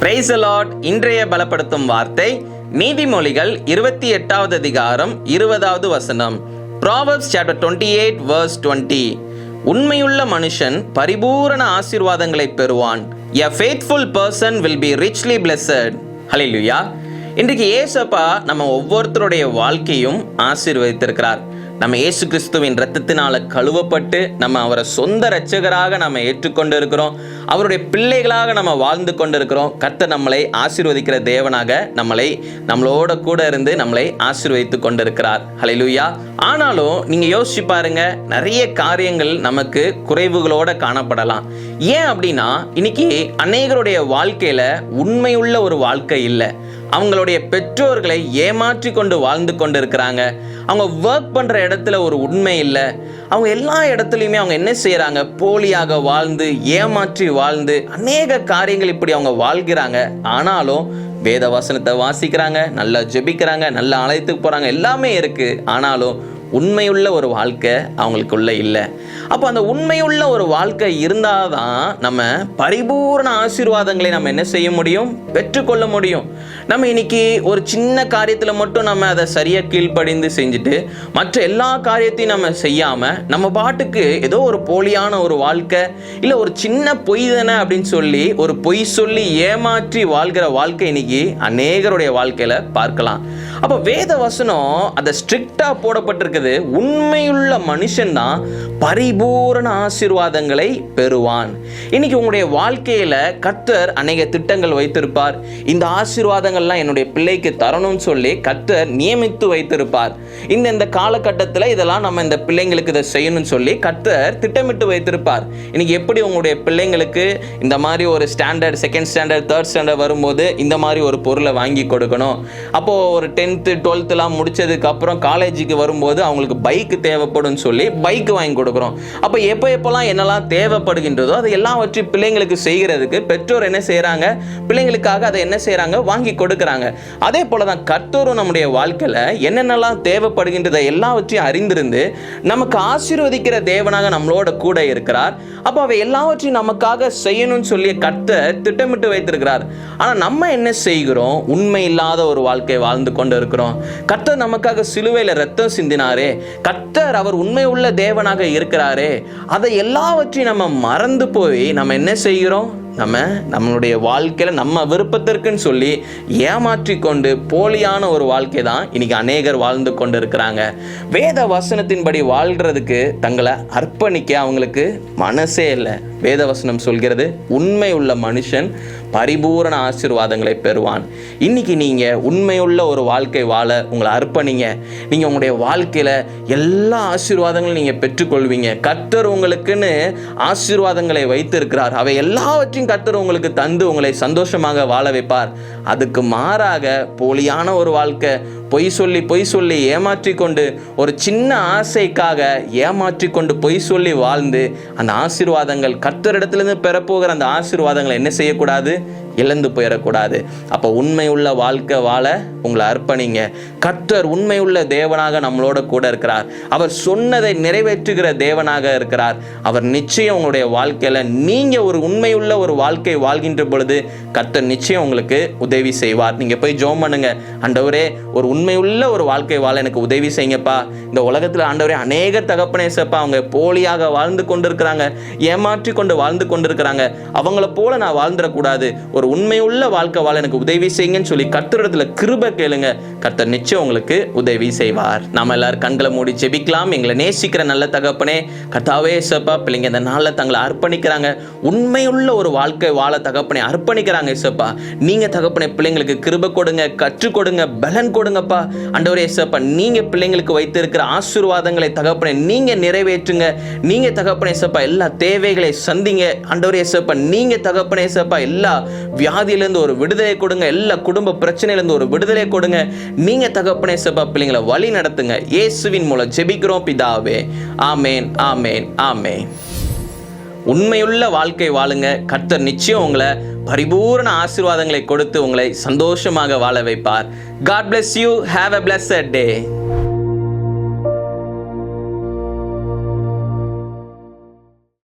Price allot இன்றைய பலப்படுத்தும் வார்த்தை நீதிமொழிகள் இருபத்தி எட்டாவது அதிகாரம் இருபதாவது வசனம். Proverbs chapter twenty eight verse twenty உண்மையுள்ள மனுஷன் பரிபூரண ஆசீர்வாதங்களை பெறுவான். A faithful person will be richly blessed ஹalleluya இன்றைக்கு ஏசப்பா நம்ம ஒவ்வொருத்தருடைய வாழ்க்கையும் ஆசீர்வதித்திருக்கிறார். நம்ம இயேசு கிறிஸ்துவின் ரத்தத்தினால கழுவப்பட்டு நம்ம அவரை சொந்த இரட்சகராக நம்ம ஏற்றுக்கொண்டு இருக்கிறோம் அவருடைய பிள்ளைகளாக நம்ம வாழ்ந்து கொண்டிருக்கிறோம். கர்த்தர் நம்மளை ஆசீர்வதிக்கிற தேவனாக நம்மளை நம்மளோட கூட இருந்து நம்மளை ஆசீர்வதித்து கொண்டிருக்கிறார். ஹalleluya ஆனாலும் நீங்க யோசிச்சு பாருங்க நிறைய காரியங்கள் நமக்கு குறைவுகளோட காணப்படலாம். ஏன் அப்படின்னா இன்னைக்கு அநேகருடைய வாழ்க்கையில உண்மையுள்ள ஒரு வாழ்க்கை இல்லை. அவங்களுடைய பெற்றோர்களை ஏமாற்றி கொண்டு வாழ்ந்து கொண்டு இருக்கிறாங்க அவங்க ஒர்க் பண்ணுற இடத்துல ஒரு உண்மை இல்லை. அவங்க எல்லா இடத்துலையுமே அவங்க என்ன செய்கிறாங்க போலியாக வாழ்ந்து ஏமாற்றி வாழ்ந்து அநேக காரியங்கள் இப்படி அவங்க வாழ்கிறாங்க. ஆனாலும் வேத வசனத்தை வாசிக்கிறாங்க நல்லா ஜெபிக்கிறாங்க நல்லா ஆலயத்துக்கு போகிறாங்க எல்லாமே இருக்குது ஆனாலும் உண்மையுள்ள ஒரு வாழ்க்கை அவங்களுக்குள்ளே இல்லை. அப்போ அந்த உண்மையுள்ள ஒரு வாழ்க்கை இருந்தால் தான் நம்ம பரிபூர்ண ஆசீர்வாதங்களை நம்ம என்ன செய்ய முடியும்? பெற்றுக்கொள்ள முடியும். நம்ம இன்னைக்கு ஒரு சின்ன காரியத்தில் மட்டும் நம்ம அதை சரியாக கீழ்ப்படிந்து செஞ்சுட்டு மற்ற எல்லா காரியத்தையும் நம்ம செய்யாமல் நம்ம பாட்டுக்கு ஏதோ ஒரு போலியான ஒரு வாழ்க்கை இல்லை ஒரு சின்ன பொய் தானே அப்படின்னு சொல்லி ஒரு பொய் சொல்லி ஏமாற்றி வாழ்கிற வாழ்க்கை இன்னைக்கு அநேகருடைய வாழ்க்கையில் பார்க்கலாம். அப்போ வேத வசனம் அதை ஸ்ட்ரிக்டாக போடப்பட்டிருக்குது. உண்மையுள்ள மனுஷன்தான் பரிபூரண ஆசீர்வாதங்களை பெறுவான். இன்னைக்கு உங்களுடைய வாழ்க்கையில் கர்த்தர் அநேக திட்டங்கள் வைத்திருப்பார். இந்த ஆசீர்வாதங்கள்லாம் என்னுடைய பிள்ளைக்கு தரணும்னு சொல்லி கர்த்தர் நியமித்து வைத்திருப்பார். இந்த இந்த காலகட்டத்தில் இதெல்லாம் நம்ம இந்த பிள்ளைங்களுக்கு இதை செய்யணும்னு சொல்லி கர்த்தர் திட்டமிட்டு வைத்திருப்பார். இன்னைக்கு எப்படி உங்களுடைய பிள்ளைங்களுக்கு இந்த மாதிரி ஒரு standard second standard third standard வரும்போது இந்த மாதிரி ஒரு பொருளை வாங்கி கொடுக்கணும். அப்போது ஒரு டென்த்து டுவெல்த்துலாம் முடிச்சதுக்கு அப்புறம் காலேஜுக்கு வரும்போது அவங்களுக்கு பைக் தேவைப்படும் சொல்லி பைக் வாங்கி கொடுக்குறோம். அப்போ எப்போ எப்போல்லாம் என்னெல்லாம் தேவைப்படுகின்றதோ அதை எல்லாவற்றையும் பிள்ளைங்களுக்கு செய்கிறதுக்கு பெற்றோர் என்ன செய்கிறாங்க பிள்ளைங்களுக்காக அதை என்ன செய்கிறாங்க வாங்கி கொடுக்குறாங்க. அதே போல தான் கர்த்தரும் நம்முடைய வாழ்க்கையில் என்னென்னலாம் தேவைப்படுகின்றதை எல்லாவற்றையும் அறிந்திருந்து நமக்கு ஆசீர்வதிக்கிற தேவனாக நம்மளோட கூட இருக்கிறார். அப்போ அவை எல்லாவற்றையும் நமக்காக செய்யணும்னு சொல்லி கர்த்தர் திட்டமிட்டு வைத்திருக்கிறார். ஆனால் நம்ம என்ன செய்கிறோம்? உண்மை இல்லாத ஒரு வாழ்க்கை வாழ்ந்து கொண்டு இருக்கிறோம். கர்த்தர் நமக்காக சிலுவையில் ரத்தம் சிந்தினாரே. கர்த்தர் அவர் உண்மை உள்ள தேவனாக இருக்கிறாரே. அதை எல்லாவற்றையும் நம்ம மறந்து போய் நம்ம என்ன செய்கிறோம்? நம்ம நம்மளுடைய வாழ்க்கையில் நம்ம விருப்பத்திற்குன்னு சொல்லி ஏமாற்றி கொண்டு போலியான ஒரு வாழ்க்கை தான் இன்னைக்கு அநேகர் வாழ்ந்து கொண்டு இருக்கிறாங்க வேத வசனத்தின்படி வாழ்கிறதுக்கு தங்களை அர்ப்பணிக்க அவங்களுக்கு மனசே இல்லை. வேத வசனம் சொல்கிறது உண்மை உள்ள மனுஷன் பரிபூரண ஆசீர்வாதங்களை பெறுவான். இன்னைக்கு நீங்க உண்மையுள்ள ஒரு வாழ்க்கை வாழ உங்களை அர்ப்பணிங்க. நீங்க உங்களுடைய வாழ்க்கையில எல்லா ஆசீர்வாதங்களும் நீங்க பெற்றுக்கொள்வீங்க. கர்த்தர் உங்களுக்குன்னு ஆசீர்வாதங்களை வைத்திருக்கிறார். அவை எல்லாவற்றையும் கர்த்தர் உங்களுக்கு தந்து உங்களை சந்தோஷமாக வாழ வைப்பார். அதுக்கு மாறாக போலியான ஒரு வாழ்க்கை பொய் சொல்லி பொய் சொல்லி ஏமாற்றி கொண்டு ஒரு சின்ன ஆசைக்காக ஏமாற்றி கொண்டு பொய் சொல்லி வாழ்ந்து அந்த ஆசீர்வாதங்கள் கர்த்தரிடத்திலிருந்து பெறப்போகிற அந்த ஆசீர்வாதங்களை என்ன செய்யக்கூடாது? இழந்து போயிடக்கூடாது. அப்போ உண்மை உள்ள வாழ்க்கை வாழ உங்களை அர்ப்பணிங்க. கர்த்தர் உண்மை உள்ள தேவனாக நம்மளோட கூட இருக்கிறார். அவர் சொன்னதை நிறைவேற்றுகிற தேவனாக இருக்கிறார். அவர் நிச்சயம் உங்களுடைய வாழ்க்கையில நீங்க ஒரு உண்மையுள்ள ஒரு வாழ்க்கை வாழ்கின்ற பொழுது கர்த்தர் நிச்சயம் உங்களுக்கு உதவி செய்வார். நீங்க போய் ஜோம் பண்ணுங்க. அண்டவரே ஒரு உண்மையுள்ள ஒரு வாழ்க்கை வாழ எனக்கு உதவி செய்யுங்கப்பா. இந்த உலகத்தில் ஆண்டவரே அநேக தகப்பனேசப்பா அவங்க போலியாக வாழ்ந்து கொண்டிருக்கிறாங்க ஏமாற்றி கொண்டு வாழ்ந்து கொண்டிருக்கிறாங்க. அவங்கள போல நான் வாழ்ந்துடக்கூடாது. ஒரு உண்மையுள்ள வாழ்க்கை வாழ எனக்கு உதவி செய்யுங்கன்னு சொல்லி கர்த்தரிடத்துல கிருப கேளுங்க. கர்த்தர் நிச்சயம் உங்களுக்கு உதவி செய்வார். நாம எல்லாரும் கண்களை மூடி ஜெபிக்கலாம். எங்களை நேசிக்கிற நல்ல தகப்பனே கர்த்தாவே சேப்பா பிள்ளைங்க இந்த நாளில் தங்களை அர்ப்பணிக்கிறாங்க. உண்மையுள்ள ஒரு வாழ்க்கை வாழ தகப்பனை அர்ப்பணிக்கிறாங்க இசப்பா நீங்க தகப்பனை பிள்ளைங்களுக்கு கிருப கொடுங்க கற்றுக் கொடுங்க பலன் கொடுங்க கொடுங்கப்பா ஆண்டவரே ஏசப்பா நீங்க பிள்ளைங்களுக்கு வைத்திருக்கிற ஆசீர்வாதங்களை தகப்பனை நீங்க நிறைவேற்றுங்க. நீங்க தகப்பனை ஏசப்பா எல்லா தேவைகளை சந்திங்க. ஆண்டவரே ஏசப்பா நீங்க தகப்பனை ஏசப்பா எல்லா வியாதியிலேருந்து ஒரு விடுதலை கொடுங்க. எல்லா குடும்ப பிரச்சனையிலேருந்து ஒரு விடுதலை கொடுங்க. நீங்க தகப்பனே சபா பிள்ளைங்களை வழி நடத்துங்க. இயேசுவின் மூலம் ஜெபிக்கிறோம் பிதாவே. ஆமேன் ஆமேன் ஆமேன். உண்மையுள்ள வாழ்க்கை வாழுங்க. கர்த்தர் நிச்சயம் உங்களை பரிபூரண ஆசீர்வாதங்களை கொடுத்து உங்களை சந்தோஷமாக வாழ வைப்பார். God bless you have a bless day